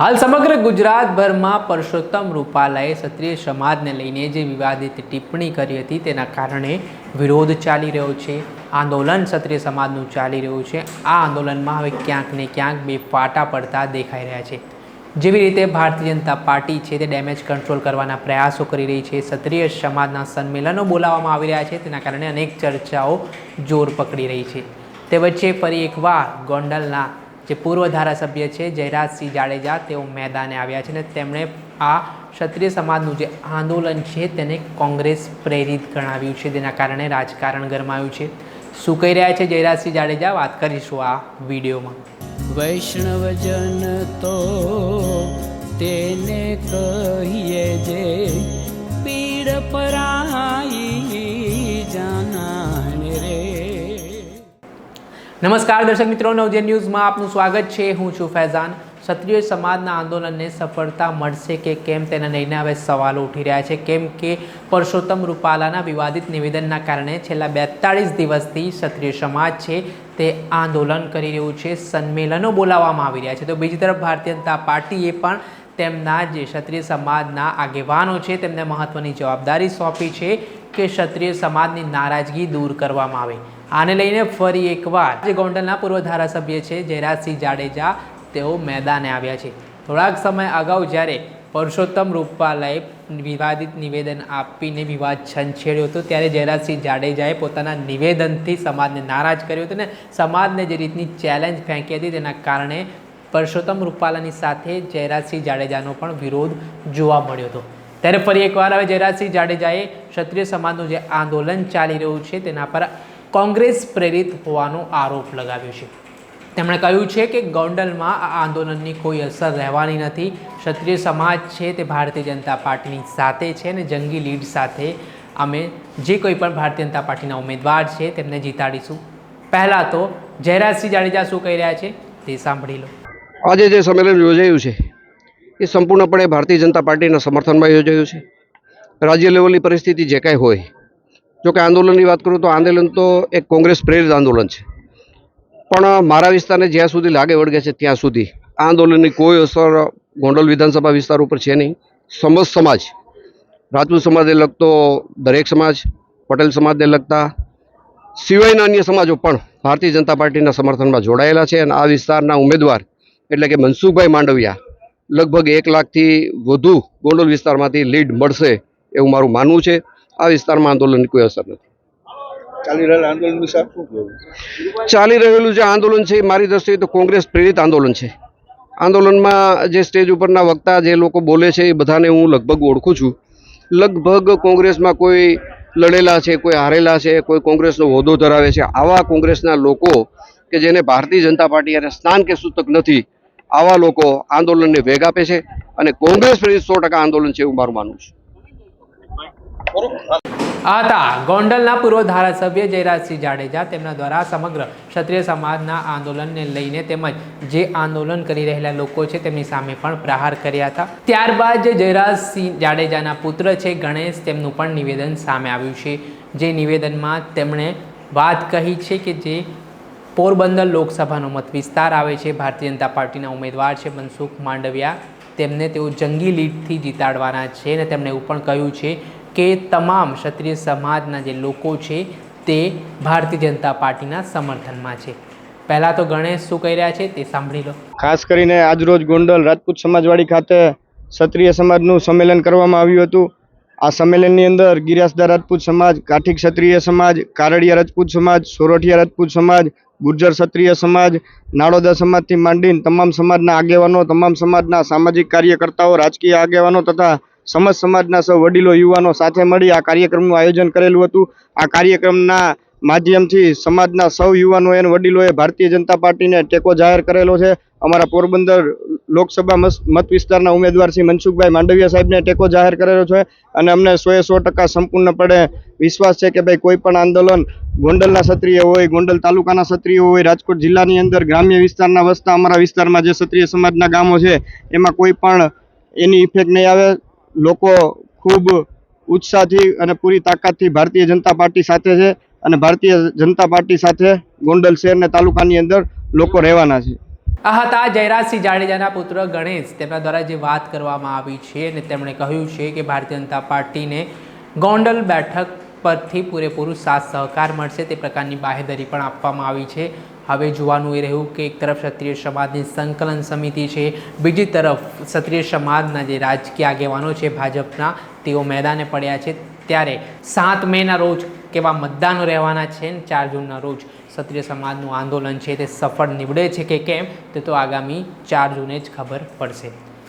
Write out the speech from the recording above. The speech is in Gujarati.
હાલ સમગ્ર ગુજરાતભરમાં પરસોત્તમ રૂપાલાએ ક્ષત્રિય સમાજને લઈને જે વિવાદિત ટિપ્પણી કરી હતી તેના કારણે વિરોધ ચાલી રહ્યો છે. આંદોલન ક્ષત્રિય સમાજનું ચાલી રહ્યું છે. આ આંદોલનમાં હવે ક્યાંક ને ક્યાંક બે ફાટા પડતા દેખાઈ રહ્યા છે. જેવી રીતે ભારતીય જનતા પાર્ટી છે તે ડેમેજ કંટ્રોલ કરવાના પ્રયાસો કરી રહી છે. ક્ષત્રિય સમાજના સંમેલનો બોલાવવામાં આવી રહ્યા છે. તેના કારણે અનેક ચર્ચાઓ જોર પકડી રહી છે. તે વચ્ચે ફરી એકવાર ગોંડલના જે પૂર્વ ધારાસભ્ય છે, જયરાજસિંહ જાડેજા, તેઓ મેદાને આવ્યા છે અને તેમણે આ ક્ષત્રિય સમાજનું જે આંદોલન છે તેને કોંગ્રેસ પ્રેરિત ગણાવ્યું છે. તેના કારણે રાજકારણ ગરમાયું છે. શું કહી રહ્યા છે જયરાજસિંહ જાડેજા? વાત કરીશું આ વિડીયોમાં. વૈષ્ણવજન તો તેને કહીએ નમસ્કાર દર્શક મિત્રો, નવજે ન્યૂઝમાં આપનું સ્વાગત છે. હું છું ફૈઝાન. ક્ષત્રિય સમાજના આંદોલનને સફળતા મળશે કે કેમ તેને લઈને હવે સવાલો ઉઠી રહ્યા છે. કેમ કે પરસોત્તમ રૂપાલાના વિવાદિત નિવેદનના કારણે છેલ્લા બેતાળીસ દિવસથી ક્ષત્રિય સમાજ છે તે આંદોલન કરી રહ્યું છે. સંમેલનો બોલાવવામાં આવી રહ્યા છે. તો બીજી તરફ ભારતીય જનતા પાર્ટીએ પણ તેમના જે ક્ષત્રિય સમાજના આગેવાનો છે તેમને મહત્ત્વની જવાબદારી સોંપી છે કે ક્ષત્રિય સમાજની નારાજગી દૂર કરવામાં આવે. આને લઈને ફરી એકવાર જે ગોંડલના પૂર્વ ધારાસભ્ય છે જયરાજસિંહ જાડેજા તેઓ મેદાને આવ્યા છે. થોડાક સમય અગાઉ જ્યારે પરસોત્તમ રૂપાલાએ વિવાદિત નિવેદન આપીને વિવાદ છંછેડ્યો હતો, ત્યારે જયરાજસિંહ જાડેજાએ પોતાના નિવેદનથી સમાજને નારાજ કર્યો હતો ને સમાજને જે રીતની ચેલેન્જ ફેંકી હતી તેના કારણે પરસોત્તમ રૂપાલાની સાથે જયરાજસિંહ જાડેજાનો પણ વિરોધ જોવા મળ્યો હતો. ત્યારે ફરી એકવાર હવે જયરાજસિંહ જાડેજાએ ક્ષત્રિય સમાજનું જે આંદોલન ચાલી રહ્યું છે તેના પર કોંગ્રેસ પ્રેરિત હોવાનો આરોપ લગાવ્યો છે. તેમણે કહ્યું છે કે ગોંડલમાં આ આંદોલનની કોઈ અસર રહેવાની નથી. ક્ષત્રિય સમાજ છે તે ભારતીય જનતા પાર્ટીની સાથે છે અને જંગી લીડ સાથે અમે જે કોઈ પણ ભારતીય જનતા પાર્ટીના ઉમેદવાર છે તેમને જીતાડીશું. પહેલાં તો જયરાજસિંહ જાડેજા શું કહી રહ્યા છે તે સાંભળી લો. આજે જે સંમેલન યોજાયું છે, એ સંપૂર્ણપણે ભારતીય જનતા પાર્ટીના સમર્થનમાં યોજાયું છે. રાજ્ય લેવલની પરિસ્થિતિ જે કાંઈ હોય જો કે આંદોલનની વાત કરું તો આંદોલન તો એક કોંગ્રેસ પ્રેરિત આંદોલન છે. પણ મારા વિસ્તારને જ્યાં સુધી લાગે વળગે છે ત્યાં સુધી આ આંદોલનની કોઈ અસર ગોંડલ વિધાનસભા વિસ્તાર ઉપર છે નહીં. સમજ સમાજ, રાજપૂત સમાજને લગતો દરેક સમાજ, પટેલ સમાજને લગતા સિવાયના અન્ય સમાજો પણ ભારતીય જનતા પાર્ટીના સમર્થનમાં જોડાયેલા છે અને આ વિસ્તારના ઉમેદવાર એટલે કે મનસુખભાઈ માંડવિયા લગભગ એક લાખથી વધુ ગોંડલ વિસ્તારમાંથી લીડ મળશે એવું મારું માનવું છે. આ વિસ્તારમાં આંદોલનની કોઈ અસર નથી. ચાલી રહેલા આંદોલન વિશે શું કહેવું? ચાલી રહેલું જે આંદોલન છે મારી દ્રષ્ટિએ તો કોંગ્રેસ પ્રેરિત આંદોલન છે. આંદોલનમાં જે સ્ટેજ ઉપરના વક્તા જે લોકો બોલે છે એ બધાને હું લગભગ ઓળખું છું. લગભગ કોંગ્રેસમાં કોઈ લડેલા છે કોઈ હારેલા છે કોઈ કોંગ્રેસનો હોદ્દો ધરાવે છે આવા કોંગ્રેસના લોકો કે જેને ભારતીય જનતા પાર્ટી અને સ્નાન કે સૂતક નથી આવા લોકો આંદોલનને વેગ આપે છે અને કોંગ્રેસ પ્રેરિત સો ટકા આંદોલન છે એવું મારું માનવું છે. હતા ગોંડલના પૂર્વ ધારાસભ્ય જયરાજસિંહ જાડેજા. તેમના દ્વારા સમગ્ર ક્ષત્રિય સમાજના આંદોલનને લઈને તેમજ જે આંદોલન કરી રહેલા લોકો છે તેમની સામે પણ પ્રહાર કર્યા હતા. ત્યારબાદ જે જયરાજસિંહ જાડેજાના પુત્ર છે ગણેશ, તેમનું પણ નિવેદન સામે આવ્યું છે. જે નિવેદનમાં તેમણે વાત કહી છે કે જે પોરબંદર લોકસભાનો મત વિસ્તાર આવે છે, ભારતીય જનતા પાર્ટીના ઉમેદવાર છે મનસુખ માંડવિયા. તેમને તેઓ જંગી લીડથી જીતાડવાના છે અને તેમણે એવું પણ કહ્યું છે કે તમામ ક્ષત્રિય સમાજના જે લોકો છે તે ભારતીય જનતા પાર્ટીના સમર્થનમાં છે. પહેલાં તો ગણેશ શું કહી રહ્યા છે તે સાંભળી લો. ખાસ કરીને આજરોજ ગોંડલ રાજપૂત સમાજવાડી ખાતે ક્ષત્રિય સમાજનું સંમેલન કરવામાં આવ્યું હતું. આ સંમેલનની અંદર ગિરાસદાર રાજપૂત સમાજ, કાઠી ક્ષત્રિય સમાજ, કારડિયા રાજપૂત સમાજ, સોરઠિયા રાજપૂત સમાજ, ગુર્જર ક્ષત્રિય સમાજ નાડોદા સમાજથી માંડીને તમામ સમાજના આગેવાનો, તમામ સમાજના સામાજિક કાર્યકર્તાઓ, રાજકીય આગેવાનો તથા સમજ સમાજના સૌ વડીલો, યુવાનો સાથે મળી આ કાર્યક્રમનું આયોજન કરેલું હતું. આ કાર્યક્રમના માધ્યમથી સમાજના સૌ યુવાનો અને વડીલોએ ભારતીય જનતા પાર્ટીને ટેકો જાહેર કરેલો છે. અમારા પોરબંદર લોકસભા મત વિસ્તારના ઉમેદવાર શ્રી મનસુખભાઈ માંડવિયા સાહેબને ટેકો જાહેર કરેલો છે અને અમને સોએ સો ટકા સંપૂર્ણપણે વિશ્વાસ છે કે ભાઈ કોઈ પણ આંદોલન ગોંડલના ક્ષત્રિય હોય, ગોંડલ તાલુકાના ક્ષત્રિય હોય, રાજકોટ જિલ્લાની અંદર ગ્રામ્ય વિસ્તારના વસતા અમારા વિસ્તારમાં જે ક્ષત્રિય સમાજના ગામો છે, એમાં કોઈ પણ એની ઇફેક્ટ નહીં આવે. લોકો ખૂબ ઉત્સાહથી અને પૂરી તાકાતથી ભારતીય જનતા પાર્ટી સાથે છે અને ભારતીય જનતા પાર્ટી સાથે ગોંડલ શહેર અને તાલુકાની અંદર લોકો રહેવાના છે. આ હતા જયરાજસિંહ જાડેજાના પુત્ર ગણેશ તેમના દ્વારા જે વાત કરવામાં આવી છે અને તેમણે કહ્યું છે કે ભારતીય જનતા પાર્ટીને ગોંડલ બેઠક પરથી પૂરેપૂરું સાથ સહકાર મળશે તે પ્રકારની બાહેધરી પણ આપવામાં આવી છે. હવે જોવાનું એ રહ્યું કે એક તરફ ક્ષત્રિય સમાજની સંકલન સમિતિ છે, બીજી તરફ ક્ષત્રિય સમાજના જે રાજકીય આગેવાનો છે, ભાજપના, તેઓ મેદાને પડ્યા છે. ત્યારે સાત મેના રોજ કેવા મતદાનો રહેવાના છે ને ચાર જૂનના રોજ ક્ષત્રિય સમાજનું આંદોલન છે, તે સફળ નીવડે છે કે કેમ? તે તો આગામી ચાર જૂને જ ખબર પડશે.